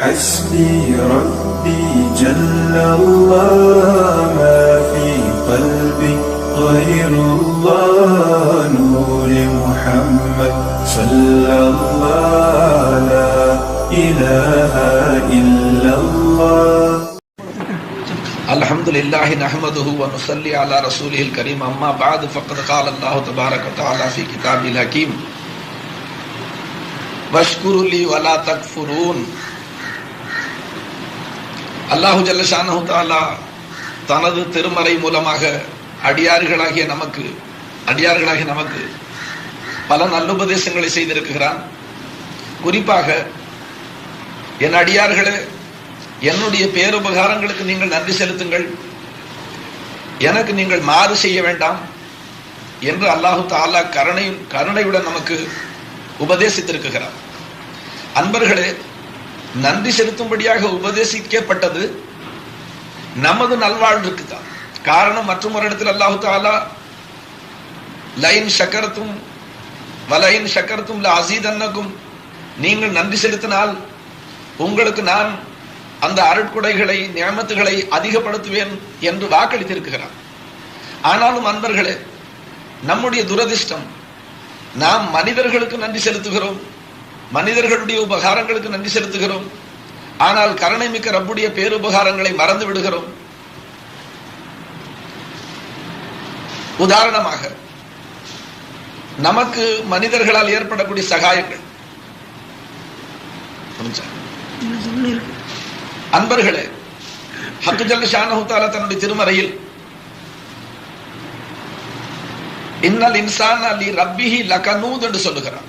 حسبي ربي جل الله ما في قلبي غير الله نور محمد صلى الله لا إله إلا الله. الحمد لله نحمده ونصلي على رسوله الكريم، أما بعد، فقد قال الله تبارك وتعالى في كتابه الحكيم. واشكروا لي ولا تكفرون. அல்லாஹு ஜல்லஷானஹு தாலா தனது திருமறை மூலமாக அடியார்களாகிய நமக்கு அடியார்களாகிய நமக்கு பல நல்லுபதேசங்களை செய்திருக்கிறான். குறிப்பாக என் அடியார்களே என்னுடைய பேருபகாரங்களுக்கு நீங்கள் நன்றி செலுத்துங்கள். எனக்கு நீங்கள் மாறு செய்ய வேண்டாம் என்று அல்லாஹு தாலா கருணை கருணையுடன் நமக்கு உபதேசித்திருக்கிறார். அன்பர்களே நன்றி செலுத்தும்படியாக உபதேசிக்கப்பட்டது நமது நல்வாழ்வுக்கு தான் காரணம் மற்றும் ஒரு இடத்தில் அல்லாஹு தாலா லைன் சக்கரத்தும் வலைன் சக்கரத்தும் அசீதன்னக்கும் நீங்கள் நன்றி செலுத்தினால் உங்களுக்கு நான் அந்த அருட்குடைகளை நியமத்துகளை அதிகப்படுத்துவேன் என்று வாக்களித்திருக்கிறார். ஆனாலும் அன்பர்களே நம்முடைய துரதிர்ஷ்டம் நாம் மனிதர்களுக்கு நன்றி செலுத்துகிறோம் மனிதர்களுடைய உபகாரங்களுக்கு நன்றி செலுத்துகிறோம். ஆனால் கருணை மிக்க ரப்புடைய பேருபகாரங்களை மறந்து விடுகிறோம். உதாரணமாக நமக்கு மனிதர்களால் ஏற்படக்கூடிய சகாயங்கள். அன்பர்களே ஹக்குஜல் ஜல்ல தன்னுடைய திருமறையில் இன்னல் இன்சான் அலி ரப்பிஹி லகனூத் என்று சொல்லுகிறார்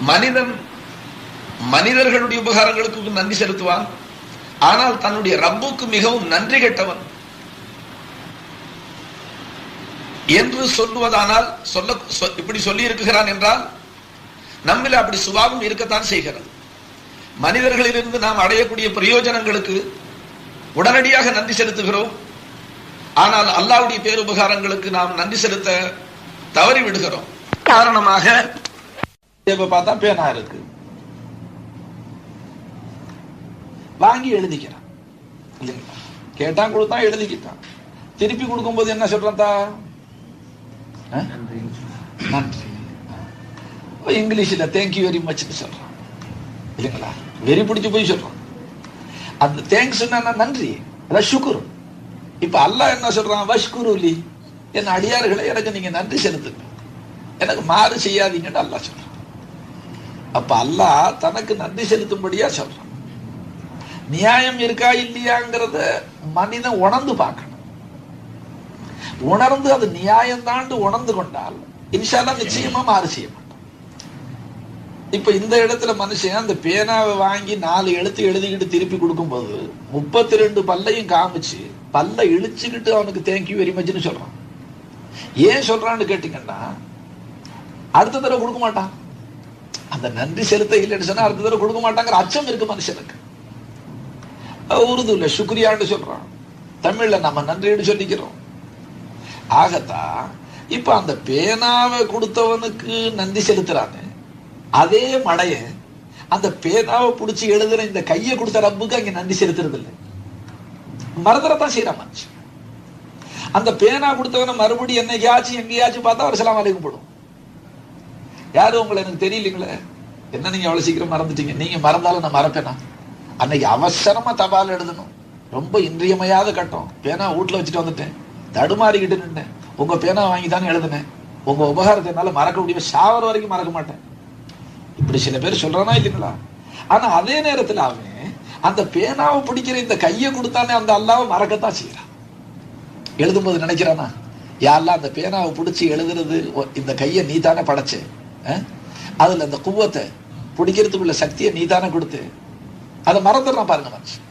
மனிதன் மனிதர்களுடைய உபகாரங்களுக்கு நன்றி செலுத்துவான். ஆனால் தன்னுடைய ரப்புக்கு மிகவும் நன்றி கெட்டவன். என்று சொல்லுவதானால் சொல்ல இப்படி சொல்லி இருக்கிறான் என்றால் நம்மில் அப்படி சுபாவம் இருக்கத்தான் செய்கிறது. மனிதர்களிலிருந்து நாம் அடையக்கூடிய பிரயோஜனங்களுக்கு உடனடியாக நன்றி செலுத்துகிறோம். ஆனால் அல்லாவுடைய பேருபகாரங்களுக்கு நாம் நன்றி செலுத்த தவறி விடுகிறோம் காரணமாக இப்ப பார்த்தா பேனா இருக்கு. வாங்கி எழுதிக்கிறான். இல்லைங்களா கேட்டான் கொடுத்தா எழுதிக்கிட்டான். திருப்பி கொடுக்கும்போது என்ன சொல்றான் தா? ஆ? நன்றி. இங்கிலீஷ்ல தேங்க்யூ வெரி மச் சொல்றான். இல்லைங்களா? வெறி பிடிச்சு போய் சொல்றான். அந்த தேங்க்ஸ் நன்றி. அதான் சுக்குரு இப்ப அல்லாஹ் என்ன சொல்றான்? வஷ்குருலி என் அடியார்களை எனக்கு நீங்க நன்றி செலுத்துங்க. எனக்கு மாறு செய்யாதீங்கன்னு அல்லாஹ் சொல்றான். அப்ப அல்லாஹ் தனக்கு நன்றி செலுத்தும்படியா சொல்றான். நியாயம் இருக்கா இல்லையாங்கிறத மனிதன் உணர்ந்து பார்க்கணும். உணர்ந்து அது நியாயம் தாண்டு உணர்ந்து கொண்டால் இன்ஷால்லா நிச்சயமா மாறு செய்ய மாட்டான். இப்ப இந்த இடத்துல மனுஷன் அந்த பேனாவை வாங்கி நாலு எழுத்து எழுதிக்கிட்டு திருப்பி கொடுக்கும்போது முப்பத்தி ரெண்டு பல்லையும் காமிச்சு பல்ல இழிச்சுக்கிட்டு அவனுக்கு தேங்க்யூ வெரி மச்னு சொல்றான். ஏன் சொல்றான்னு கேட்டீங்கன்னா அடுத்த தடவை கொடுக்க மாட்டான். அந்த நன்றி செலுத்த இல்லைன்னு சொன்னா அடுத்த தடவை கொடுக்க மாட்டாங்கிற அச்சம் இருக்கு மனுஷனுக்கு. உருது உருதுல சுக்ரியான்னு சொல்றான். தமிழ்ல நம்ம நன்றின்னு சொல்லிக்கிறோம். ஆகத்தான் இப்ப அந்த பேனாவை கொடுத்தவனுக்கு நன்றி செலுத்துறாங்க அதே மடைய அந்த பேனாவை புடிச்சு எழுதுற இந்த கையை கொடுத்த ரப்புக்கு அங்க நன்றி செலுத்துறது இல்லை மறந்துடத்தான் செய்யறான் மனுஷன். அந்த பேனா கொடுத்தவனை மறுபடியும் என்னைக்காச்சும் எங்கேயாச்சும் பார்த்தா அவர் சலாம் அலைக்கும் போடும். யாரும் உங்களை எனக்கு தெரியலீங்களே? என்ன நீங்க அவ்வளவு சீக்கிரம் மறந்துட்டீங்க? நீங்க மறந்தாலும் நான் மறப்பேனா? அன்னைக்கு அவசரமா தபால் எழுதணும். ரொம்ப இன்றியமையாத கட்டம். பேனா வீட்டுல வச்சுட்டு வந்துட்டேன். தடுமாறிக்கிட்டு நின்றேன். உங்க பேனா வாங்கி தானே எழுதுனேன். உங்க உபகாரத்தை என்னால மறக்க முடியும் சாவர வரைக்கும் மறக்க மாட்டேன். இப்படி சில பேர் சொல்றானா இல்லைங்களா? ஆனா அதே நேரத்துல அவன் அந்த பேனாவை பிடிக்கிற இந்த கையை கொடுத்தானே அந்த அல்லாவை மறக்கத்தான் செய்யறான் எழுதும்போது நினைக்கிறானா? யாரெல்லாம் அந்த பேனாவை பிடிச்சி எழுதுறது இந்த கையை நீ தானே படைச்சேன் அதுல அந்த குவத்தை பிடிக்கிறதுக்குள்ள சக்தியை நீ தானே கொடுத்து. அதை மறந்துடுறான் பாருங்க மனுஷன்.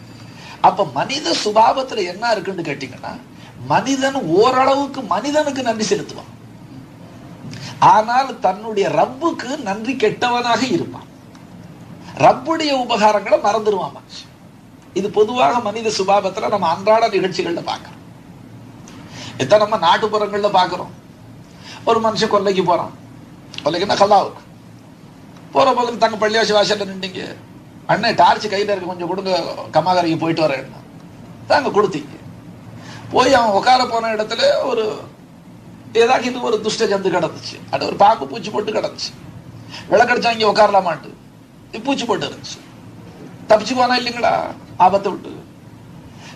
அப்ப மனித சுபாவத்துல என்ன இருக்குன்னு கேட்டீங்கன்னா மனிதன் ஓரளவுக்கு மனிதனுக்கு நன்றி செலுத்துவான். ஆனால் தன்னுடைய ரப்புக்கு நன்றி கெட்டவனாக இருப்பான். ரப்புடைய உபகாரங்களை மறந்துடுவான் மனுஷன். இது பொதுவாக மனித சுபாவத்துல நம்ம அன்றாட நிகழ்ச்சிகள்ல பாக்கிறோம் இதான் நம்ம நாட்டுப்புறங்கள்ல பாக்குறோம் ஒரு மனுஷன் கொல்லைக்கு போறான். கொல்லைக்குன்னா கல்லாவுக்கு போற போதுக்கு தங்க பள்ளியாசி வாசல்ல நின்றீங்க அண்ணன் டார்ச் கையில இருக்கு கொஞ்சம் கொடுங்க கம்மாகரைக்கு போயிட்டு வரேன் தாங்க கொடுத்தீங்க. போய் அவன் உட்கார போன இடத்துல ஒரு ஏதாக்கிட்டு ஒரு துஷ்ட ஜந்து கிடந்துச்சு. அது ஒரு பாம்பு பூச்சி போட்டு கிடந்துச்சு. விளக்கடிச்சா இங்க உட்காரலாமான்ட்டு. பூச்சி போட்டு இருந்துச்சு. தப்பிச்சு போனா இல்லைங்களா? ஆபத்தை விட்டு.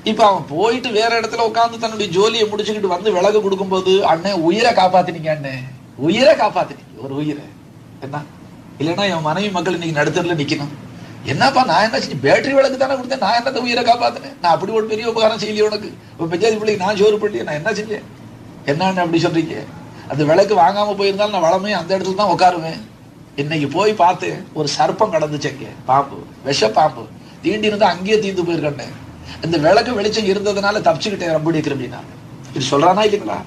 இப்ப அவன் போயிட்டு வேற இடத்துல உட்காந்து தன்னுடைய ஜோலியை முடிச்சுக்கிட்டு வந்து விலகு கொடுக்கும்போது அண்ணன் உயிரை காப்பாத்தினீங்க அண்ணன் உயிரை காப்பாத்தினீங்க ஒரு உயிரை. என்ன? இல்லைன்னா என் மனைவி மக்கள் இன்னைக்கு நடுத்தரில் நிற்கணும் என்னப்பா நான் என்ன செஞ்சு பேட்டரி விளக்கு தானே கொடுத்தேன்? நான் என்னத்த உயிரை காப்பாத்தினேன்? நான் அப்படி ஒரு பெரிய உபகாரம் செய்யலையே உனக்கு. இப்போ பெஞ்சாதி பிள்ளைக்கு நான் சோறு பண்ணலையே நான் என்ன செஞ்சேன்? என்னன்னு அப்படி சொல்றீங்க. அந்த விளக்கு வாங்காம போயிருந்தாலும் நான் வளமே அந்த இடத்துல தான் உட்காருவேன். இன்னைக்கு போய் பார்த்தேன் ஒரு சர்ப்பம் கடந்துச்சங்க பாம்பு விஷ பாம்பு தீண்டி இருந்தால் அங்கேயே தீந்து போயிருக்கேன். இந்த விளக்கு வெளிச்சம் இருந்ததுனால தப்பிச்சுக்கிட்டேன் ரம்புடி கிருமினா இது சொல்றானா இல்லைங்களா?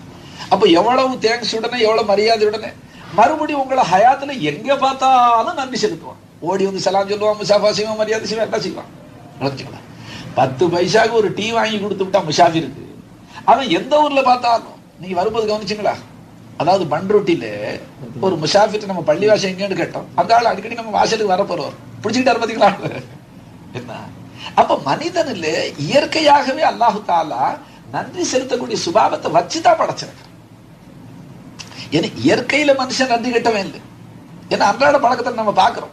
அப்ப எவ்வளவு தேங்க்ஸ் உடனே எவ்வளவு மரியாதை உடனே? மறுபடியும் உங்களை ஹயாத்துல எங்க பார்த்தாலும் நன்றி செலுத்துவான். ஓடி வந்து சலாம் சொல்லுவான் முசாஃபா செய்வான் மரியாதை செய்வான் என்ன செய்வான். பத்து பைசாக்கு ஒரு டீ வாங்கி கொடுத்து விட்டா முசாஃபிருக்கு அவன் எந்த ஊர்ல பார்த்தாலும் நீங்க வரும்போது கவனிச்சுங்களா? அதாவது பண்ருட்டியில ஒரு முஷாஃபிர் நம்ம பள்ளிவாசம் எங்கேன்னு கேட்டோம். அந்த ஆள் அடிக்கடி நம்ம வாசலுக்கு வர போறவர். பிடிச்சிக்கிட்டாரு பாத்தீங்களா? என்ன? அப்ப மனிதனில் இயற்கையாகவே அல்லாஹு தாலா நன்றி செலுத்தக்கூடிய சுபாவத்தை வச்சுதான் படைச்சிருக்க ஏன்னா இயற்கையில மனுஷன் நன்றி கிட்டவே இல்லை. ஏன்னா அன்றாட பழக்கத்தை நம்ம பார்க்குறோம்.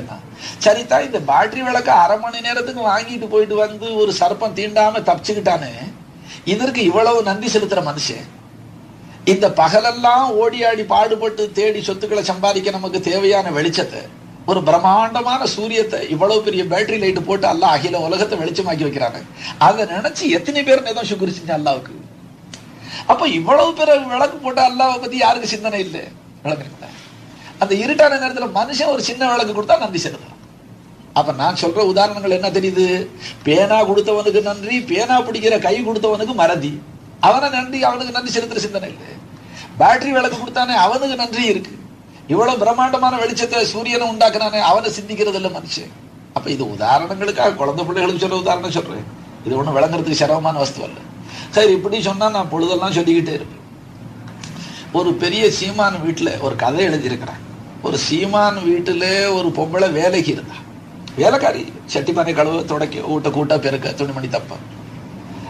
என்ன சரிதான் இந்த பேட்டரி விளக்க அரை மணி நேரத்துக்கு வாங்கிட்டு போயிட்டு வந்து ஒரு சர்ப்பம் தீண்டாம தப்பிச்சுக்கிட்டானே இதற்கு இவ்வளவு நன்றி செலுத்துற மனுஷன். இந்த பகலெல்லாம் ஓடி ஆடி பாடுபட்டு தேடி சொத்துக்களை சம்பாதிக்க நமக்கு தேவையான வெளிச்சத்தை ஒரு பிரம்மாண்டமான சூரியத்தை இவ்வளவு பெரிய பேட்டரி லைட் போட்டு அல்லாஹ் அகில உலகத்தை வெளிச்சமாக்கி வைக்கிறாங்க அதை நினைச்சு எத்தனை பேர் நேதம் சுக்குரி அல்லாவுக்கு அப்ப இவ்வளவு பேர் விளக்கு போட்டு அல்லாவை பத்தி யாருக்கு சிந்தனை இல்லை? விளக்கு அந்த இருட்டான நேரத்துல மனுஷன் ஒரு சின்ன விளக்கு கொடுத்தா நன்றி செலுத்தலாம் அப்ப நான் சொல்ற உதாரணங்கள் என்ன தெரியுது? பேனா கொடுத்தவனுக்கு நன்றி பேனா பிடிக்கிற கை கொடுத்தவனுக்கு மறதி. அவனை நன்றி அவனுக்கு நன்றி செலுத்துற சிந்தனை இல்லை. பேட்டரி விளக்கு கொடுத்தானே அவனுக்கு நன்றி இருக்கு. இவ்வளவு பிரம்மாண்டமான வெளிச்சத்தை சூரியனை உண்டாக்குனானே அவனை சிந்திக்கிறது இல்லை மனுஷன். அப்ப இது உதாரணங்களுக்காக குழந்தை பிள்ளைகளுக்கு சொல்ற உதாரணம் சொல்றேன். இது ஒண்ணும் விளங்குறதுக்கு சிரமமான வஸ்து அல்ல. சரி இப்படி சொன்னா நான் பொழுதெல்லாம் சொல்லிக்கிட்டே இருப்பேன். ஒரு பெரிய சீமான் வீட்டுல ஒரு கதை எழுதியிருக்கிறேன் ஒரு சீமான் வீட்டில் ஒரு பொம்பளை வேலைக்கு இருந்தா. வேலைக்காரி சட்டிப்பானை கழுவ தொடக்க ஊட்ட கூட்டா பெருக்க துணிமணி தப்ப.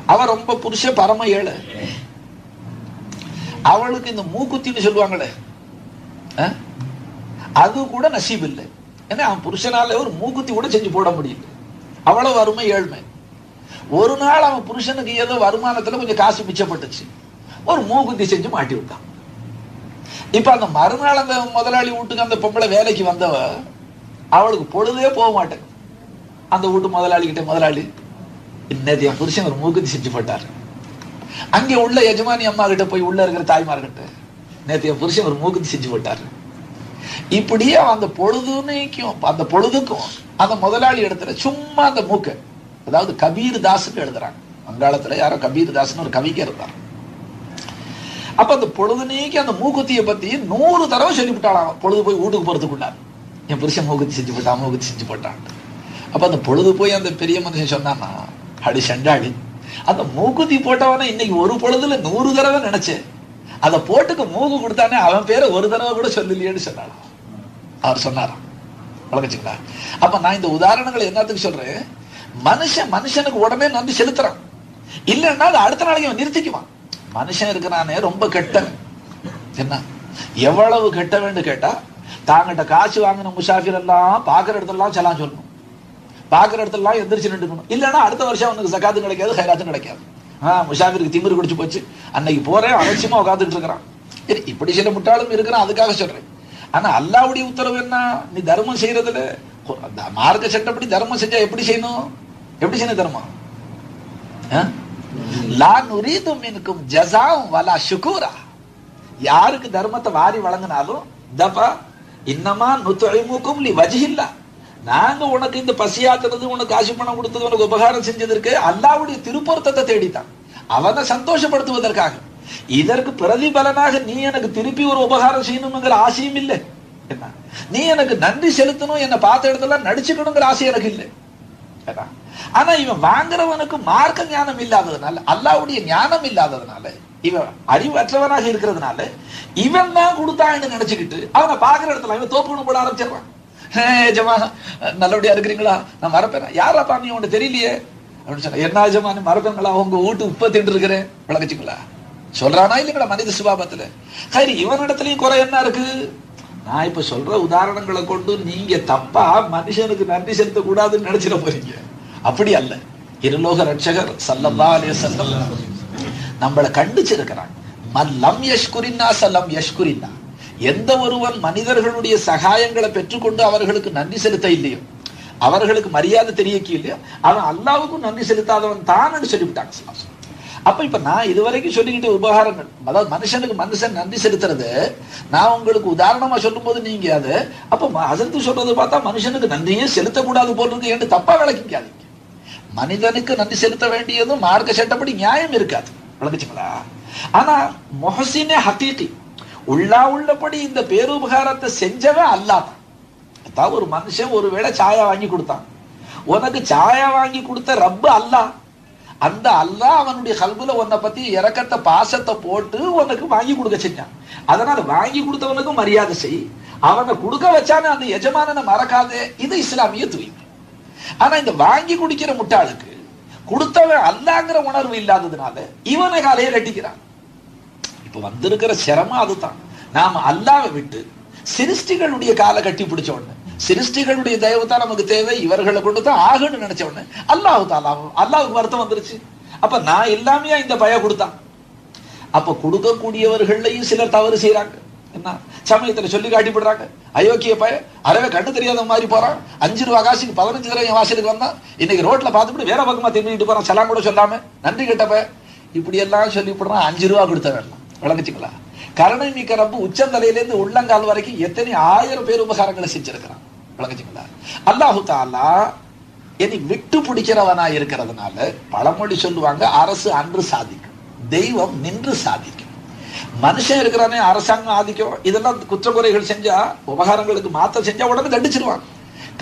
அவ ரொம்ப புருஷ பரம ஏழை. அவளுக்கு இந்த மூக்குத்தின்னு சொல்லுவாங்களே. அது கூட நசீப் இல்லை ஏன்னா அவன் புருஷனால ஒரு மூக்குத்தி கூட செஞ்சு போட முடியல. அவ்வளவு வறுமை ஏழ்மை. ஒரு நாள் அவன் புருஷனுக்கு ஏதோ வருமானத்துல கொஞ்சம் காசு மிச்சப்பட்டுச்சு. ஒரு மூக்குத்தி செஞ்சு மாட்டி விட்டான். இப்ப அந்த மறுநாள் அந்த முதலாளி வீட்டுக்கு அந்த பொம்பளை வேலைக்கு வந்தவ அவளுக்கு பொழுதே போக மாட்டேன். அந்த வீட்டு முதலாளி கிட்ட முதலாளி இன்னது என் புருஷன் ஒரு மூக்குத்தி செஞ்சு போட்டார். அங்கே உள்ள எஜமானி அம்மா கிட்ட போய் உள்ள இருக்கிற தாய்மார்கிட்ட நேற்று என் புருஷன் ஒரு மூக்குத்தி செஞ்சு போட்டார். இப்படியே அந்த பொழுதுனைக்கும் அந்த பொழுதுக்கும் அந்த முதலாளி இடத்துல சும்மா அந்த மூக்கை அதாவது கபீர் தாஸ்னு எழுதுறாங்க. வங்காளத்துல யாரோ கபீர் தாஸ்னு ஒரு கவிக்கு இருந்தார். அப்ப அந்த பொழுதுனைக்கு அந்த மூக்குத்தியை பத்தி நூறு தடவை சொல்லிவிட்டாளாம். பொழுது போய் வீட்டுக்கு போறதுக்குள்ளார். என் புருஷன் மூக்குத்தி செஞ்சு போட்டான் மூக்குத்தி செஞ்சு போட்டான். அப்ப அந்த பொழுது போய் அந்த பெரிய மனுஷன் சொன்னான்னா அடி செண்டாடி அந்த மூக்குத்தி போட்டவன இன்னைக்கு ஒரு பொழுதுல நூறு தடவை நினைச்சேன். அதை போட்டுக்கு மூக்கு கொடுத்தானே அவன் பேரை ஒரு தடவை கூட சொல்லலையேன்னு சொன்னாராம் அவர் சொன்னாராம். வழங்கச்சுங்களா அப்ப நான் இந்த உதாரணங்களை என்னத்துக்கு சொல்றேன்? மனுஷன் மனுஷனுக்கு உடனே நன்றி செலுத்துறான். இல்லைன்னா அது அடுத்த நாளைக்கு அவன் நிறுத்திக்குவான். மனுஷன் இருக்கிறானே ரொம்ப கெட்டவன். என்ன? எவ்வளவு கெட்டவன் கேட்டா தாங்கிட்ட காசு வாங்கின முசாஃபிர் எல்லாம் பாக்குற இடத்துலலாம் செல்லாம் சொல்லணும். பாக்குற இடத்துலலாம் எந்திரிச்சு நின்றுக்கணும். இல்லைன்னா அடுத்த வருஷம் அவனுக்கு சக்காத்து கிடைக்காது ஹைராத்தும் கிடைக்காது. ஆஹ் முஷாஃபிருக்கு திமிரு குடிச்சு போச்சு. அன்னைக்கு போறேன் அலட்சியமா உட்காந்துட்டு இருக்கிறான். சரி இப்படி சில முட்டாளும் இருக்கிறான் அதுக்காக சொல்றேன். ஆனா அல்லாவுடைய உத்தரவு என்ன? நீ தர்மம் செய்யறதுல மார்க்க சட்டப்படி தர்மம் செஞ்சா எப்படி செய்யணும்? எப்படி செய்யணும் தர்மம்? ஆஹ்? லா நுரீது மின்கும் ஜஸாவும் வலா ஷுக்கூரா யாருக்கு தர்மத்தை வாரி வழங்கினாலும் தபா இன்னமா நுத்துழிமுக்கும் லி வஜில்லா நாங்க உனக்கு இந்த பசியாத்துறது உனக்கு காசு பணம் கொடுத்தது உனக்கு உபகாரம் செஞ்சதற்கு அல்லாவுடைய திருப்பொருத்தத்தை தேடித்தான். அவனை சந்தோஷப்படுத்துவதற்காக. இதற்கு பிரதிபலனாக நீ எனக்கு திருப்பி ஒரு உபகாரம் செய்யணுங்கிற ஆசையும் இல்லை. என்ன? நீ எனக்கு நன்றி செலுத்தணும் என்னை பார்த்த இடத்துல நடிச்சுக்கணுங்கிற ஆசை எனக்கு இல்லை. ஆனா இவன் வாங்குறவனுக்கு மார்க்க ஞானம் இல்லாததுனால அல்லாவுடைய ஞானம் இல்லாததுனால இவன் அறிவற்றவனாக இருக்கிறதுனால இவன் தான் கொடுத்தான்னு நினைச்சுக்கிட்டு அவனை பாக்குற இடத்துல இவன் தோப்புன்னு போட ஆரம்பிச்சிருவான் "ஹே, நல்லபடியா இருக்கிறீங்களா? நான் மறப்பேன்? யாராப்பா நீ உனக்கு தெரியலையே? அப்படின்னு சொன்ன என்ன எஜமானு மறப்பேங்களா? உங்க வீட்டு உப்பை தின்று இருக்கிறேன். விளக்கச்சுங்களா? சொல்றானா இல்லைங்களா மனித சுபாபத்துல சரி இவனிடத்துலயும் குறை என்ன இருக்கு? நான் இப்ப சொல்ற உதாரணங்களை கொண்டு நீங்க தப்பா மனுஷனுக்கு நன்றி செலுத்த கூடாதுன்னு நினைச்சிட போறீங்க. அப்படி அல்ல. இருலோக ரட்சகர் சல்லல்லா அலே வஸல்லம் நம்மளை கண்டிச்சிருக்கிறாங்க. மல்லம் யஷ்குரின்னா சல்லம் யஷ்குரின்னா. எந்த ஒருவன் மனிதர்களுடைய சகாயங்களை பெற்றுக்கொண்டு அவர்களுக்கு நன்றி செலுத்த இல்லையோ அவர்களுக்கு மரியாதை தெரியக்கு இல்லையோ அவன் அல்லாவுக்கும் நன்றி செலுத்தாதவன் தான் சொல்லிவிட்டாங்க ஸல்லல்லாஹு அப்ப இப்ப நான் இதுவரைக்கும் சொல்லிக்கிட்ட உபகாரங்கள் அதாவது மனுஷனுக்கு மனுஷன் நன்றி செலுத்துறது நான் உங்களுக்கு உதாரணமா சொல்லும்போது நீங்க அது அப்ப அதற்கு சொல்றது பார்த்தா மனுஷனுக்கு நன்றியே செலுத்தக்கூடாது போல் இருக்கு என்று தப்பா விளக்கிக்காதீங்க. மனிதனுக்கு நன்றி செலுத்த வேண்டியதும் மார்க்க சட்டப்படி நியாயம் இருக்காது. விளங்குச்சுங்களா? ஆனா மொஹசினே ஹக்கீகி உள்ளா உள்ளபடி இந்த பேருபகாரத்தை செஞ்சவன் அல்லாதான் அதாவது ஒரு மனுஷன் ஒருவேளை சாயா வாங்கி கொடுத்தான். உனக்கு சாயா வாங்கி கொடுத்த ரப்பு அல்லாஹ். அந்த அல்லாஹ் அவனுடைய கல்புல உன்னை பத்தி இறக்கத்தை பாசத்தை போட்டு உனக்கு வாங்கி கொடுக்க செஞ்சான். அதனால வாங்கி கொடுத்தவனுக்கும் மரியாதை செய். அவனை கொடுக்க வச்சானே அந்த எஜமானனை மறக்காதே. இது இஸ்லாமிய தூய்மை. ஆனா இந்த வாங்கி குடிக்கிற முட்டாளுக்கு கொடுத்தவன் அல்லாங்கிற உணர்வு இல்லாததுனால இவனை காலையை கட்டிக்கிறான் இப்ப வந்திருக்கிற சிரமம் அதுதான். நாம அல்லாவை விட்டு சிருஷ்டிகளுடைய காலை கட்டி பிடிச்ச உடனே சிருஷ்டிகளுடைய தயவு தான் நமக்கு தேவை இவர்களை கொண்டு தான் ஆகுன்னு நினைச்ச உடனே அல்லாஹு தாலாவும் அல்லாவுக்கு வருத்தம் வந்துருச்சு. அப்ப நான் இல்லாமையா இந்த பய கொடுத்தான். அப்ப கொடுக்கக்கூடியவர்களையும் சிலர் தவறு செய்யறாங்க என்ன? சமயத்துல சொல்லி காட்டிப்படுறாங்க. அயோக்கிய பய அறவே கண்ணு தெரியாத மாதிரி போறான். அஞ்சு ரூபா காசுக்கு பதினஞ்சு ரூபாய் என் வாசலுக்கு வந்தான். இன்னைக்கு ரோட்ல பார்த்துட்டு வேற பக்கமா திரும்பிட்டு போறான். செல்லாம் கூட சொல்லாம நன்றி கெட்டப்ப இப்படி எல்லாம் சொல்லிவிடுறான் அஞ்சு ரூபா கொடுத்த வேண்டாம் விளங்குச்சுங்களா? கருணை மிக்க ரப்பு உச்சந்தலையிலேருந்து உள்ளங்கால் வரைக்கும் எத்தனை ஆயிரம் பேர் உபகாரங்களை செஞ்சிருக்கிறான். விளங்குச்சுங்களா அல்லாஹு தாலா இனி விட்டு பிடிக்கிறவனா இருக்கிறதுனால பழமொழி சொல்லுவாங்க அரசு அன்று சாதிக்கும் தெய்வம் நின்று சாதிக்கும். மனுஷன் இருக்கிறானே அரசாங்கம் ஆதிக்கம். இதெல்லாம் குற்றக்குறைகள் செஞ்சா உபகாரங்களுக்கு மாத்த செஞ்சா உடனே தண்டிச்சிருவான்.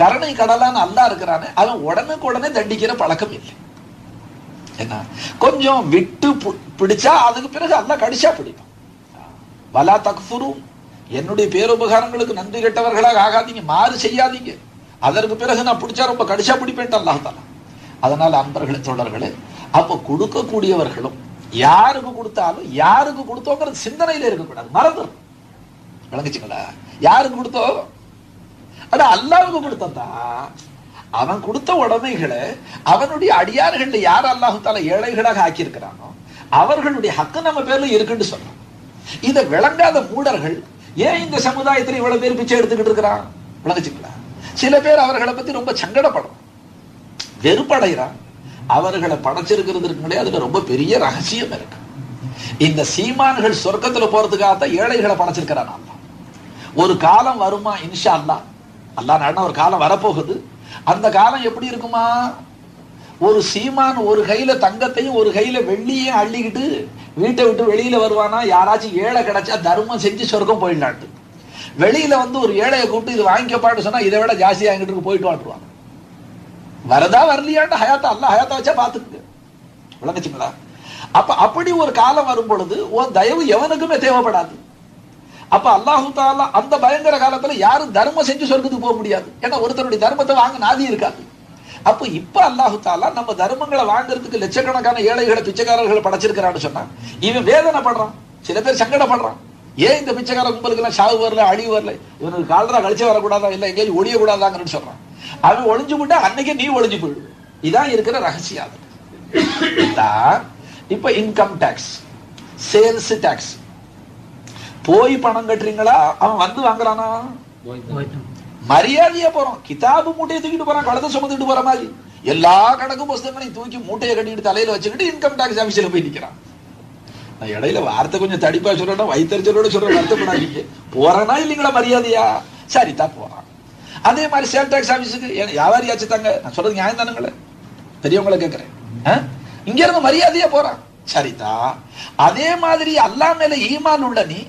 கருணை கடலான்னு அல்லா இருக்கிறானே அவன் உடனுக்கு உடனே தண்டிக்கிற பழக்கம் இல்லை. என்ன கொஞ்சம் விட்டு பிடிச்சா அதுக்கு பிறகு அல்லா கடிச்சா பிடிப்பான். வலா தக்ஃபுரும் என்னுடைய பேருபகாரங்களுக்கு நன்றி கெட்டவர்களாக ஆகாதீங்க மாறு செய்யாதீங்க. அதற்கு பிறகு நான் பிடிச்சா ரொம்ப கடிச்சா பிடிப்பேன் அல்லாஹ் தாலா. அதனால அன்பர்களே தொடர்களே அப்ப கொடுக்கக்கூடியவர்களும் யாருக்கு கொடுத்தாலும் யாருக்கு கொடுத்தோங்கிற சிந்தனையில இருக்கக்கூடாது மறந்துடும் விளங்குச்சுங்களா? யாருக்கு கொடுத்தோம் அட அல்லாவுக்கு கொடுத்தா அவன் கொடுத்த உடமைகளை அவனுடைய அடியார்கள் யார் அல்லாஹு தால ஏழைகளாக ஆக்கியிருக்கிறானோ அவர்களுடைய ஹக்கு நம்ம பேர்ல இருக்குன்னு சொல்றான். இதை விளங்காத மூடர்கள் ஏன் இந்த சமுதாயத்தில் இவ்வளவு பேர் பிச்சை எடுத்துக்கிட்டு இருக்கிறான்? விளங்குச்சுங்களா சில பேர் அவர்களை பத்தி ரொம்ப சங்கடப்படும். வெறுப்படைகிறான் அவர்களை படைச்சிருக்கிறதுக்கு அதுல ரொம்ப பெரிய ரகசியம் இருக்கு. இந்த சீமான்கள் சொர்க்கத்துல போறதுக்காகத்தான் ஏழைகளை படைச்சிருக்கிறான் அல்லா ஒரு காலம் வருமா இன்ஷா அல்லாஹ். அல்லாஹ் நடன ஒரு காலம் வரப்போகுது. அந்த காலம் எப்படி இருக்குமா? ஒரு சீமான் ஒரு கையில தங்கத்தையும் ஒரு கையில வெள்ளியையும் அள்ளிக்கிட்டு வீட்டை விட்டு வெளியில வருவானா? யாராச்சும் ஏழை கிடைச்சா தர்மம் செஞ்சு சொர்க்கம் போயிடலான்ட்டு. வெளியில வந்து ஒரு ஏழையை கூப்பிட்டு இது வாங்கிக்கப்பான்னு சொன்னா இதை விட ஜாஸ்தியா எங்கிட்டு போயிட்டு வாட்டுவாங்க வரதா வரலையாண்டு ஹயாத்தா அல்ல ஹயாத்தா வச்சா பாத்துக்கு விளங்கச்சுங்களா? அப்ப அப்படி ஒரு காலம் வரும் பொழுது உன் தயவு எவனுக்குமே தேவைப்படாது. அப்ப அல்லாஹு தாலா அந்த பயங்கர காலத்துல யாரும் தர்மம் செஞ்சு சொர்க்கத்துக்கு போக முடியாது. ஏன்னா ஒருத்தருடைய தர்மத்தை வாங்க நாதி இருக்காது. அப்ப இப்ப அல்லாஹு தாலா நம்ம தர்மங்களை வாங்குறதுக்கு லட்சக்கணக்கான ஏழைகளை பிச்சைக்காரர்களை படைச்சிருக்கிறான்னு சொன்னா இவன் வேதனைப்படுறான் சில பேர் சங்கடப்படுறான். ஏன் இந்த பிச்சைக்கார கும்பலுக்கு எல்லாம் சாவு வரல அழிவு வரல? இவனுக்கு காலரா கழிச்சு வரக்கூடாதா? இல்ல எங்கேயும் ஒழிய கூடாதாங்கன்னு சொல்றான். அவன் ஒழிஞ்சு விட்டா அன்னைக்கே நீ ஒழிஞ்சு போயிடு. இதான் இருக்கிற ரகசியம். தான் இப்ப இன்கம் டேக்ஸ் சேல்ஸ் டேக்ஸ் போய் பணம் கட்டுறீங்களா? அவன் வந்து வாங்குறானா? மரியாதையா போறோம். கிதாபு மூட்டையை தூக்கிட்டு போறான் கழுத சுமந்துட்டு போற மாதிரி. எல்லா கணக்கும் புஸ்தகங்களையும் தூக்கி மூட்டையை கட்டிட்டு தலையில வச்சுக்கிட்டு இன்கம் டாக்ஸ் ஆபீஸ்ல போய் நிக்கிறான். நான் இடையில வார்த்தை கொஞ்சம் தடிப்பா சொல்றேன் வைத்தறிச்சலோட சொல்ற வருத்தப்படாதீங்க. போறேனா இல்லைங்களா மரியாதையா? சரி தான் போறான். அதே மாதிரி சேல் டாக்ஸ் ஆபீஸுக்கு வியாபாரியாச்சு தாங்க? நான் சொல்றது நியாயம் தானுங்களே. பெரியவங்களை கேட்கிறேன்? இங்க இருந்து மரியாதையா போறான். சரிதா அதே மாதிரி அல்லா மேல ஈமான் உள்ள நீ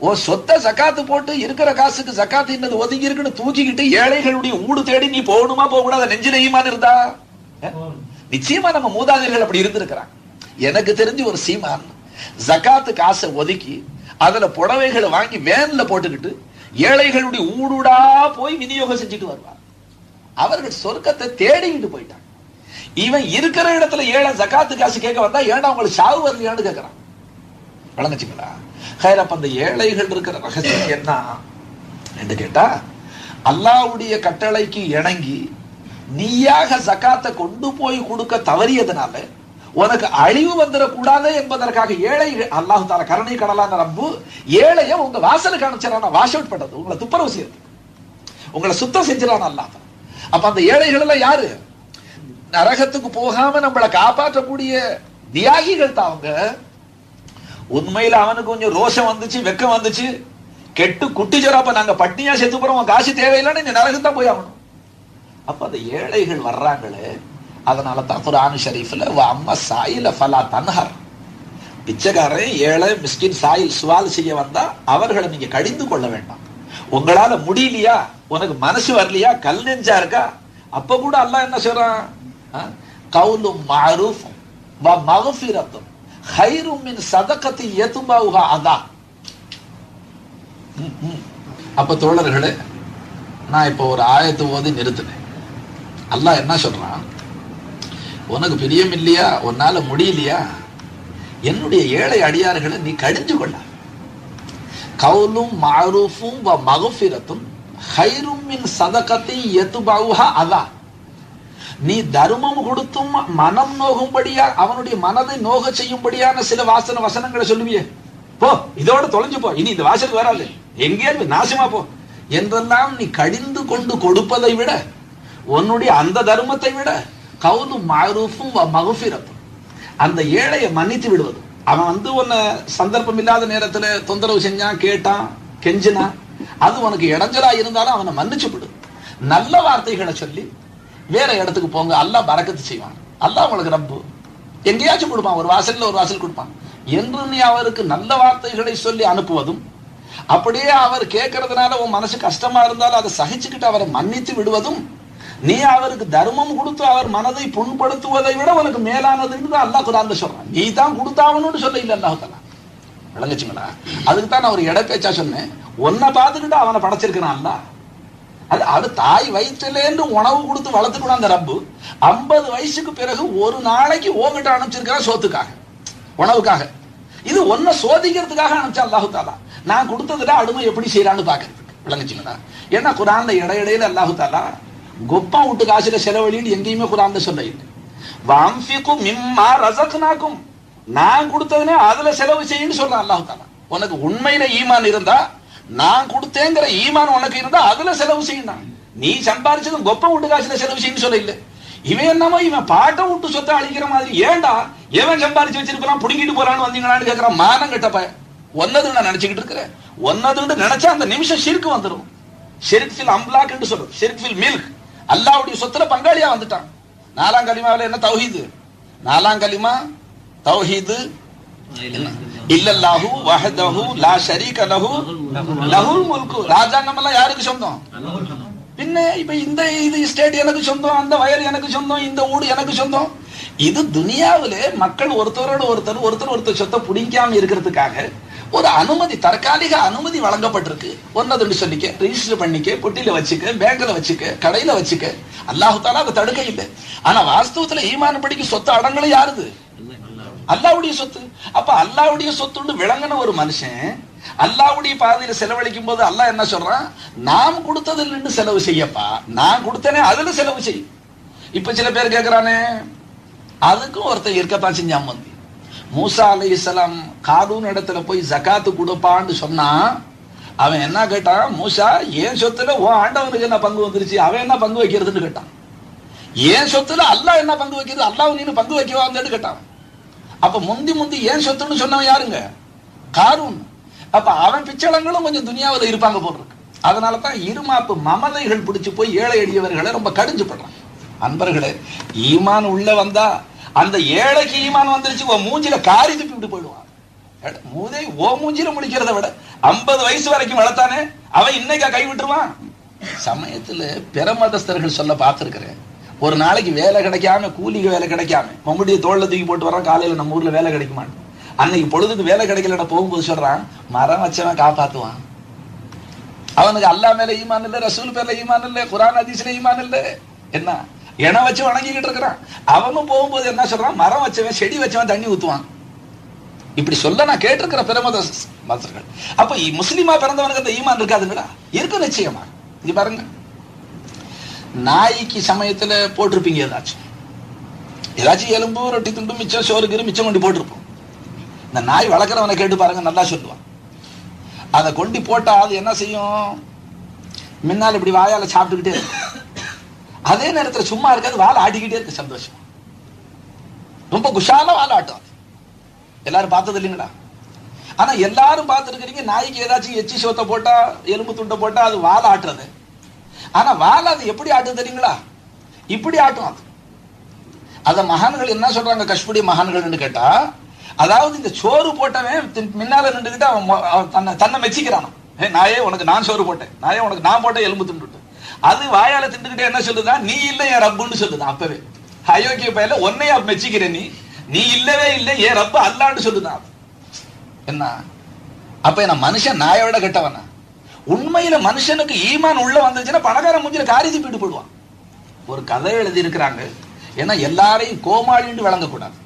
ஓ சொத்தை ஜக்காத்து போட்டு இருக்கிற காசுக்கு ஜக்காத்து இன்னது ஒதுங்கி இருக்குன்னு தூக்கிக்கிட்டு ஏழைகளுடைய ஊடு தேடி நீ போகணுமா போக கூடாது நெஞ்சில ஈமான் இருந்தா நிச்சயமா நம்ம மூதாதையர்கள் அப்படி இருந்திருக்கிறாங்க. எனக்கு தெரிஞ்சு ஒரு சீமான் ஜக்காத்து காசை ஒதுக்கி அதுல புடவைகளை வாங்கி வேன்ல போட்டுக்கிட்டு ஏழைகளுடைய ஊடுடா போய் விநியோகம் செஞ்சுட்டு வருவார் அவர்கள் சொர்க்கத்தை தேடிக்கிட்டு போயிட்டாங்க. இவன் இருக்கிற இடத்துல ஏழை ஜகாத்து காசு கேட்க வந்தா ஏன்னா உங்களுக்கு சாவு வரலையான்னு கேட்கிறான் வழங்குச்சுங்களா? ஹைர் அப்ப அந்த ஏழைகள் இருக்கிற ரகசியம் என்ன என்று கேட்டா அல்லாவுடைய கட்டளைக்கு இணங்கி நீயாக ஜகாத்தை கொண்டு போய் கொடுக்க தவறியதுனால உனக்கு அழிவு வந்துடக்கூடாது என்பதற்காக ஏழை அல்லாஹு தால கருணை கடலான ரப்பு ஏழைய உங்க வாசலுக்கு அனுப்பிச்சிடான வாஷ் அவுட் பண்றது உங்களை துப்புரவு செய்யறது. உங்களை சுத்தம் செஞ்சிடான அல்லாஹ் அப்ப அந்த ஏழைகள் எல்லாம் யாரு? நரகத்துக்கு போகாம நம்மளை காப்பாற்றக்கூடிய தியாகிகள் தான் அவங்க. உண்மையில அவனுக்கு கொஞ்சம் ரோஷம் வந்துச்சு வெக்கம் வந்துச்சு. கெட்டு குட்டி ஜராப்ப நாங்க பட்டினியா செத்து போறோம். காசு தேவையில்லைன்னு நீ நரகத்தான் போய் ஆகணும். அப்ப அந்த ஏழைகள் வர்றாங்களே அதனால தான் குரான் ஷரீஃப்ல அம்மா சாயில ஃபலா தன்ஹர். பிச்சைக்காரன் ஏழை மிஸ்கின் சாயில் சுவால் செய்ய வந்தா அவர்களை நீங்க கடிந்து கொள்ள வேண்டாம். உங்களால முடியலையா? உனக்கு மனசு வரலையா? கல் நெஞ்சா இருக்கா? அப்ப கூட அல்லாஹ் என்ன செய்யறான் கவுலும் மாரூஃபும் வ மகஃபிரத்தும் ஹைரும் மின் சதகத்தி எதுமாவுகா அதா அப்ப தோழர்களே நான் இப்போ ஒரு ஆயத்து ஓதி நிறுத்தினேன் அல்லாஹ் என்ன சொல்றான்? உனக்கு பிரியம் இல்லையா? உன்னால முடியலையா? என்னுடைய ஏழை அடியார்களை நீ கடிஞ்சு கொள்ள கவுலும் மாரூஃபும் வ மகஃபிரத்தும் ஹைரும் மின் சதகத்தை எத்துபாவுஹா அதா. நீ தர்மம் கொடுத்தும் மனம் நோகும்படியா அவனுடைய மனதை நோக செய்யும்படியான சில வாசன வசனங்களை சொல்லுவியே. போ இதோட தொலைஞ்சு போ. இனி இந்த வாசலுக்கு வராது. எங்கேயாவது நாசமா போ. என்றெல்லாம் நீ கடிந்து கொண்டு கொடுப்பதை விட உன்னுடைய அந்த தர்மத்தை விட கவுனு மாரூஃபும் மகுஃபிரத்தும். அந்த ஏழையை மன்னித்து விடுவது அவன் வந்து உன்னை சந்தர்ப்பம் இல்லாத நேரத்துல தொந்தரவு செஞ்சான் கேட்டான் கெஞ்சினான். அது உனக்கு இடைஞ்சலா இருந்தாலும் அவனை மன்னிச்சு விடு. நல்ல வார்த்தைகளை சொல்லி வேற இடத்துக்கு போங்க அல்லாஹ் பறக்கத்து செய்வான். அல்லாஹ் உங்களுக்கு ரப்பு. எங்கேயாச்சும் கொடுப்பான் ஒரு வாசலில் ஒரு வாசல் கொடுப்பான். என்று நீ அவருக்கு நல்ல வார்த்தைகளை சொல்லி அனுப்புவதும் அப்படியே அவர் கேட்கறதுனால உன் மனசு கஷ்டமா இருந்தாலும் அதை சகிச்சுக்கிட்டு அவரை மன்னித்து விடுவதும் நீ அவருக்கு தர்மம் கொடுத்து அவர் மனதை புண்படுத்துவதை விட உனக்கு மேலானதுன்னு தான் அல்லாஹ் குரான் சொல்றான். நீ தான் கொடுத்தாவணும்னு சொல்ல இல்லை அல்லாஹ் தலா விளங்குச்சுங்களா? அதுக்கு தான் நான் ஒரு இட பேச்சா சொன்னேன். உன்னை பார்த்துக்கிட்டு அவனை படைச்சிருக்கிறான் அல்லா அது அது தாய் வயிற்றுலேருந்து உணவு கொடுத்து வளர்த்துக்கணும் அந்த ரப்பு. ஐம்பது வயசுக்கு பிறகு ஒரு நாளைக்கு ஓங்கிட்ட அனுப்பிச்சிருக்கிற சோத்துக்காக உணவுக்காக. இது ஒன்ன சோதிக்கிறதுக்காக அனுப்பிச்சா அல்லாஹு தாலா. நான் கொடுத்ததுல அடுமை எப்படி செய்யறான்னு பாக்குறதுக்கு விளங்குச்சுங்களா ஏன்னா குரான்ல இடையிடையில அல்லாஹு தாலா கொப்பா விட்டு காசுல செலவழின்னு எங்கேயுமே குரான்ல சொல்ல இல்லை வாம்ஃபிக்கும் மிம்மா ரசக்னாக்கும் நான் கொடுத்ததுனே அதுல செலவு செய்யுன்னு சொல்றான் அல்லாஹு தாலா. உனக்கு உண்மையில ஈமான் இருந்தா நான் கொடுத்தேங்கிற ஈமான் உனக்கு இருந்தா அதுல செலவு செய்யணும் நீ சம்பாரிச்சதும் கொப்ப விட்டு காசுல செலவு செய்யணும் சொல்ல இல்ல. இவன் என்னமோ இவன் பாட்டை விட்டு சொத்தை அழிக்கிற மாதிரி. ஏன்டா? எவன் சம்பாரிச்சு வச்சிருக்கலாம் புடுங்கிட்டு போறான்னு வந்தீங்களான்னு கேட்கறான் மானம் கெட்டப்ப ஒன்னது நான் நினைச்சுக்கிட்டு இருக்கிறேன். ஒன்னதுன்னு நினைச்சா அந்த நிமிஷம் ஷிருக்கு வந்துடும் ஷெரிக் ஃபில் அம்லாக்னு சொல்றது. ஷெரிக் ஃபில் மில்க் அல்லாவுடைய சொத்துல பங்காளியா வந்துட்டான். நாலாம் கலிமாவில் என்ன? தௌஹீது. நாலாம் கலிமா தௌஹீது இல்லல்லாஹு வஹதஹு லா ஷரீக லஹு லஹுல் முல்கு. ராஜாங்கம் எல்லாம் யாருக்கு சொந்தம்? பின்ன இப்ப இந்த இது ஸ்டேட் எனக்கு சொந்தம் அந்த வயல் எனக்கு சொந்தம் இந்த ஊடு எனக்கு சொந்தம். இது துனியாவில மக்கள் ஒருத்தரோட ஒருத்தர் ஒருத்தர் ஒருத்தர் சொத்தை பிடிக்காம இருக்கிறதுக்காக ஒரு அனுமதி தற்காலிக அனுமதி வழங்கப்பட்டிருக்கு. ஒன்னதுன்னு சொல்லிக்க. ரிஜிஸ்டர் பண்ணிக்க பொட்டியில வச்சுக்க பேங்க்ல வச்சுக்க கடையில வச்சுக்க. அல்லாஹு தாலா அதை தடுக்க இல்லை. ஆனா வாஸ்தவத்துல ஈமான படிக்கு சொத்து அடங்கலை யாருது? அல்லாவுடைய சொத்து. அப்ப அல்லாவுடைய சொத்துன்னு விளங்கின ஒரு மனுஷன் அல்லாவுடைய பாதையில செலவழிக்கும் போது அல்லாஹ் என்ன சொல்றான்? நாம் கொடுத்ததில் நின்று செலவு செய்யப்பா. நான் கொடுத்தனே அதுல செலவு செய். இப்ப சில பேர் கேக்குறானே அதுக்கும் ஒருத்தர் இருக்கத்தான் செஞ்சான் வந்து மூசா அலை இஸ்லாம் காதூன் இடத்துல போய் ஜகாத்து கொடுப்பான்னு சொன்னான் அவன் என்ன கேட்டான்? மூசா ஏன் சொத்துல ஓ ஆண்டவனுக்கு என்ன பங்கு வந்துருச்சு? அவன் என்ன பங்கு வைக்கிறதுன்னு கேட்டான். ஏன் சொத்துல அல்லாஹ் என்ன பங்கு வைக்கிறது? அல்லாஹ் நீனு பங்கு வைக்கவாங்கன்னு கேட்டான். அப்ப முந்தி முந்தி ஏன் சொத்துன்னு சொன்னவன் யாருங்க? காரூன். அப்ப அவன் பிச்சளங்களும் கொஞ்சம் துனியாவில் இருப்பாங்க போல் இருக்கு. அதனால தான் இருமாப்பு மமதைகள் பிடிச்சு போய் ஏழை எளியவர்களை ரொம்ப கடிஞ்சு படுறான் அன்பர்களே ஈமான் உள்ள வந்தா அந்த ஏழைக்கு ஈமான் வந்துருச்சு உன் மூஞ்சில காரி துப்பி விட்டு போயிடுவான். மூதை ஓ மூஞ்சில முடிக்கிறத விட ஐம்பது வயசு வரைக்கும் வளர்த்தானே அவன் இன்னைக்கா கை விட்டுருவான்? சமயத்துல பிறமதஸ்தர்கள் சொல்ல பார்த்திருக்கிறேன். ஒரு நாளைக்கு வேலை கிடைக்காம கூலிக்கு வேலை கிடைக்காம மம்முடிய தோல்ல தூக்கி போட்டு வரான் காலையில நம்ம ஊர்ல வேலை கிடைக்குமான்னு. அன்னைக்கு பொழுதுக்கு வேலை கிடைக்கலட போகும்போது சொல்றான் மரம் வச்சவன் காப்பாத்துவான். அவனுக்கு அல்லாஹ் மேல ஈமான் இல்ல ரசூல் பேர்ல ஈமான் இல்ல குரான் அதிசல ஈமான் இல்ல. என்ன? இணை வச்சு வணங்கிக்கிட்டு இருக்கிறான். அவனும் போகும்போது என்ன சொல்றான்? மரம் வச்சவன் செடி வச்சவன் தண்ணி ஊத்துவான். இப்படி சொல்ல நான் கேட்டிருக்கிற பிரமத மதர்கள். அப்ப முஸ்லீமா பிறந்தவனுக்கு அந்த ஈமான் இருக்காதுங்களா இருக்கு நிச்சயமா. இது பாருங்க. நாய்க்கு சமயத்துல போட்டிருப்பீங்க ஏதாச்சும். ஏதாச்சும் எலும்பு ரொட்டி துண்டு மிச்சம் சோறு கீறு மிச்சம் கொண்டு போட்டிருப்போம். இந்த நாய் வளர்க்குறவனை கேட்டு பாருங்க நல்லா சொல்லுவான். அதை கொண்டு போட்டா அது என்ன செய்யும்? முன்னால் இப்படி வாயால சாப்பிட்டுக்கிட்டே இருக்கும். அதே நேரத்தில் சும்மா இருக்காது வாழை ஆட்டிக்கிட்டே இருக்கு சந்தோஷம். ரொம்ப குஷால வாழை ஆட்டும் எல்லாரும் பார்த்தது இல்லைங்களா? ஆனா எல்லாரும் பார்த்துருக்கிறீங்க நாய்க்கு ஏதாச்சும் எச்சி சோத்தை போட்டா எலும்பு துண்டை போட்டா அது வாழை ஆட்டுறது. ஆனா வாழை அது எப்படி ஆட்டும் தெரியுங்களா? இப்படி ஆட்டும் அது. அத மகான்கள் என்ன சொல்றாங்க? கஷ்புடி மகான்கள்னு கேட்டா அதாவது இந்த சோறு போட்டவன் முன்னால நின்றுக்கிட்டு அவன் அவன் தன்னை தன்னை மெச்சிக்கிறான். ஏ நாயே உனக்கு நான் சோறு போட்டேன். நாயே உனக்கு நான் போட்டேன் எலும்பு தின்றுட்டு. அது வாயால தின்றுகிட்டே என்ன சொல்லுதா? நீ இல்லை என் ரப்புன்னு சொல்லுதான் அப்பவே. அயோக்கிய பயில உன்னைய மெச்சிக்கிற நீ? நீ இல்லவே இல்லை ஏன் ரப்பு அல்லான்னு சொல்லுதான் என்ன? அப்ப என்ன? மனுஷன் நாயோட கெட்டவனா? உண்மையில மனுஷனுக்கு ஈமான் உள்ள வந்துச்சுன்னா பணக்கார மூஞ்சில காரிதி போயிட்டு போடுவான் ஒரு கதை எழுதி இருக்கிறாங்க ஏன்னா எல்லாரையும் கோமாளின்னு வழங்கக்கூடாது.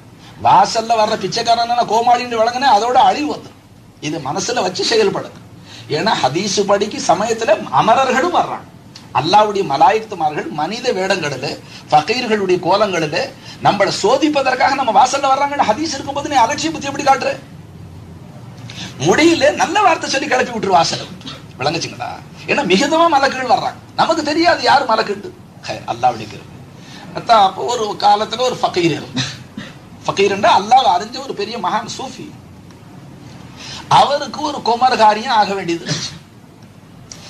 வாசல்ல வர்ற பிச்சைக்காரன் கோமாளின்னு வழங்கினா அதோட அழிவு வந்துடும் இது மனசுல வச்சு செயல்படுது. ஏன்னா ஹதீசு படிக்கு சமயத்துல அமரர்களும் வர்றாங்க. அல்லாவுடைய மலாயத்துமார்கள் மனித வேடங்களில் ஃபகீர்களுடைய கோலங்களில் நம்மளை சோதிப்பதற்காக நம்ம வாசல்ல வர்றாங்கன்னு ஹதீஸ் இருக்கும்போது நீ அலட்சிய புத்தி எப்படி காட்டுற? முடியல நல்ல வார்த்தை சொல்லி கிளப்பி விட்டுரு வாசலை விட்டு விளங்குச்சுங்களா? ஏன்னா மிகுதமா மலக்குகள் வர்றாங்க. நமக்கு தெரியாது யார் மலக்குண்டு அல்லாவுடைய கிருபை அதான் அப்போ ஒரு காலத்துல ஒரு ஃபக்கீர் இருந்தார். ஃபக்கீர்ன்றா அல்லாஹ் அறிஞ்ச ஒரு பெரிய மகான் சூஃபி. அவருக்கு ஒரு குமரகாரியம் ஆக வேண்டியது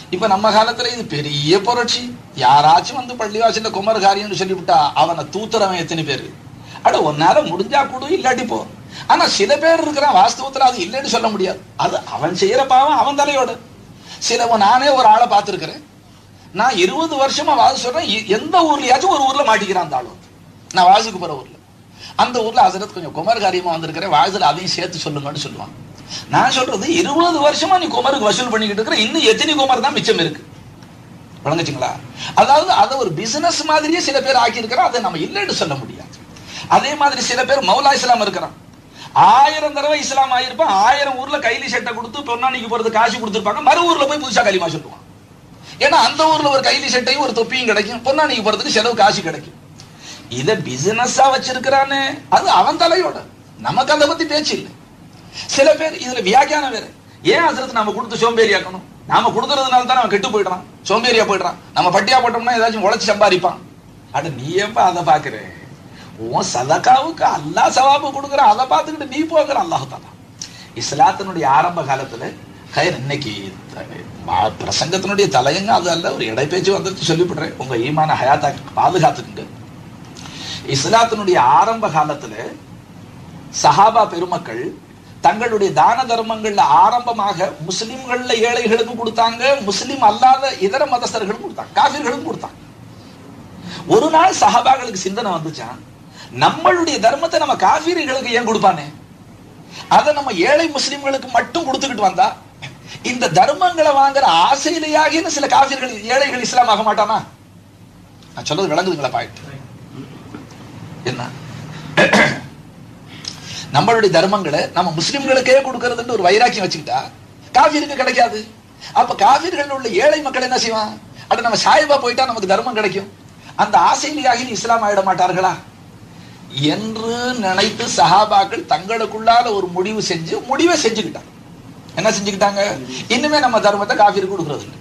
இப்ப நம்ம காலத்துல இது பெரிய புரட்சி. யாராச்சும் வந்து பள்ளிவாசல குமரகாரியம்னு சொல்லிவிட்டா அவனை தூத்துறவன் எத்தனை பேரு? அட ஒன்னால முடிஞ்சா கூட இல்லாட்டி போ. ஆனா சில பேர் இருக்கிறான் வாஸ்தவத்துல அது இல்லைன்னு சொல்ல முடியாது. அது அவன் செய்யற பாவம் அவன் தலையோட. சில நானே ஒரு ஆளை பார்த்திருக்கிறேன். நான் இருபது வருஷமா வாது சொல்றேன். எந்த ஊர்லயாச்சும் ஒரு ஊர்ல மாட்டிக்கிறான் அந்த ஆளு. நான் வாசுக்கு போற ஊர்ல. அந்த ஊர்ல ஹசரத் கொஞ்சம் குமர் காரியமா வந்திருக்கிறேன். வாழ்த்துல அதையும் சேர்த்து சொல்லுங்கன்னு சொல்லுவான். நான் சொல்றது இருபது வருஷமா நீ குமருக்கு வசூல் பண்ணிக்கிட்டு இருக்கிற இன்னும் எத்தனை குமர் தான் மிச்சம் இருக்கு. வழங்குச்சுங்களா அதாவது அதை ஒரு பிசினஸ் மாதிரியே சில பேர் ஆக்கியிருக்கிறோம் அதை நம்ம இல்லைன்னு சொல்ல முடியாது. அதே மாதிரி சில பேர் மௌலா இஸ்லாம் இருக்கிறான். ஆயிரம் தடவை இஸ்லாம் ஆயிருப்பான் ஆயிரம் ஊர்ல கைலி சட்டை கொடுத்து பொன்னாணிக்கு போறது காசு கொடுத்துருப்பாங்க. மறு ஊர்ல போய் புதுசா களிமா சொல்லுவான். ஏன்னா அந்த ஊர்ல ஒரு கைலி சட்டையும் ஒரு தொப்பியும் கிடைக்கும். பொன்னாணிக்கு போறதுக்கு செலவு காசு கிடைக்கும். இத பிசினஸா வச்சிருக்கிறானே. அது அவன் தலையோட. நமக்கு அதை பத்தி பேச்சு இல்லை. சில பேர் இதுல வியாக்கியானம் வேற. ஏன் அசரத்து நம்ம கொடுத்து சோம்பேறி ஆக்கணும்? நாம கொடுக்கறதுனால தான் அவன் கெட்டு போயிடுறான். சோம்பேறியா போயிடுறான். நம்ம பட்டியா போட்டோம்னா ஏதாச்சும் உழைச்சி சம்பாதிப்பான். அட நீ எப்ப அதை பாக்குறேன் உன் சதக்காவுக்கு அல்லாஹ் சவாபு கொடுக்குற அதை பார்த்துக்கிட்டு நீ போகிற அல்லாஹ் இஸ்லாத்தினுடைய ஆரம்ப காலத்துல கயர் இன்னைக்கு த- பிரசங்கத்தினுடைய தலையங்க அது அல்ல ஒரு இடைப்பேச்சு வந்துட்டு சொல்லிவிடுறேன். உங்க ஈமான ஹயாத்தா பாதுகாத்துக்குங்க. இஸ்லாத்தினுடைய ஆரம்ப காலத்துல சஹாபா பெருமக்கள் தங்களுடைய தான தர்மங்கள்ல ஆரம்பமாக முஸ்லிம்கள்ல ஏழைகளுக்கு கொடுத்தாங்க முஸ்லிம் அல்லாத இதர மதஸ்தர்களும் கொடுத்தாங்க காபிர்களும் கொடுத்தாங்க. ஒரு நாள் சஹாபாக்களுக்கு சிந்தனை வந்துச்சான் நம்மளுடைய தர்மத்தை நம்ம காவிரிகளுக்கு ஏன் கொடுப்பானே? அதை நம்ம ஏழை முஸ்லிம்களுக்கு மட்டும் கொடுத்துக்கிட்டு வந்தா இந்த தர்மங்களை வாங்குற ஆசையிலேயாகின சில காபிர்கள் ஏழைகள் இஸ்லாம் ஆக மாட்டானா? நான் சொல்றது விளங்குதுங்களா பாயிண்ட்? என்ன? நம்மளுடைய தர்மங்களை நம்ம முஸ்லிம்களுக்கே கொடுக்கறதுன்னு ஒரு வைராக்கியம் வச்சுக்கிட்டா காஃபிருக்கு கிடைக்காது. அப்ப காஃபிர்கள் உள்ள ஏழை மக்கள் என்ன செய்வான்? அட நம்ம சாயிபா போயிட்டா நமக்கு தர்மம் கிடைக்கும். அந்த ஆசையிலேயாகி இஸ்லாம் ஆயிட மாட்டார்களா? என்று நினைத்து சஹாபாக்கள் தங்களுக்குள்ளால ஒரு முடிவு செஞ்சு முடிவை செஞ்சுக்கிட்டாங்க. என்ன செஞ்சுக்கிட்டாங்க? இனிமே நம்ம தர்மத்தை காஃபிருக்கு கொடுக்கறது இல்லை.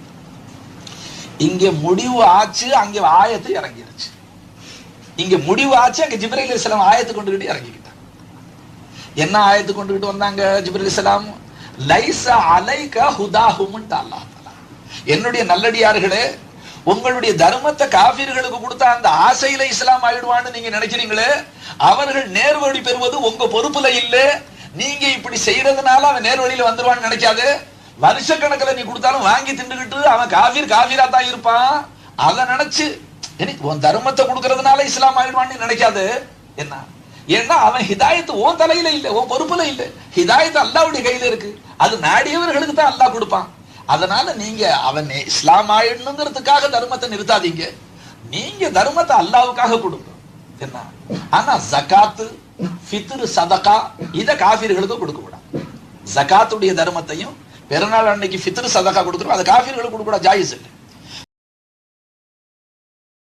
இங்க முடிவு ஆச்சு அங்க ஆயத்து இறங்கிருச்சு. இங்க முடிவு ஆச்சு அங்க ஜிப்ரேல் இஸ்லாம் ஆயத்து கொண்டுகிட்டு இறங்கிக்கிட்டாங்க. என்ன ஆயத்து கொண்டுகிட்டு வந்தாங்க ஜிப்ரேல் இஸ்லாம் லைசா அலைக ஹுதாஹுமுன்ட்டு அல்லாஹ் என்னுடைய நல்லடியார்களே உங்களுடைய தர்மத்தை காபிர்களுக்கு கொடுத்தா அந்த ஆசையில இஸ்லாம் ஆயிடுவான்னு நீங்க நினைக்கிறீங்களே? அவர்கள் நேர்வழி பெறுவது உங்க பொறுப்புல இல்ல. நீங்க இப்படி செய்யறதுனால அவன் நேர்வழியில வந்துருவான்னு நினைக்காது. வருஷக்கணக்கில் நீ கொடுத்தாலும் வாங்கி தின்னுகிட்டு அவன் காபீர் காபீரா தான் இருப்பான். அதை நினைச்சு உன் தர்மத்தை கொடுக்கறதுனால இஸ்லாம் ஆயிடுவான்னு நினைக்காது. என்ன? ஏன்னா அவன் ஹிதாயத்து உன் தலையில இல்ல உன் பொறுப்புல இல்ல. ஹிதாயத்து அல்லாவுடைய கையில இருக்கு. அது நாடியவர்களுக்கு தான் அல்லாஹ் கொடுப்பான். அதனால நீங்க அவன் இஸ்லாம் ஆயிடணுங்கிறதுக்காக தர்மத்தை நிறுத்தாதீங்க. நீங்க தர்மத்தை அல்லாவுக்காக கொடுங்க. என்ன? ஆனா ஜகாத்து ஃபித்ரு சதகா இத காஃபிர்களுக்கு கொடுக்க கூடாது. ஜகாத்துடைய தர்மத்தையும் பிறநாள் அன்னைக்கு ஃபித்ரு சதகா கொடுக்குறோம் அது காஃபிர்களுக்கு கொடுக்க கூடாது ஜாயிஸ் இல்லை.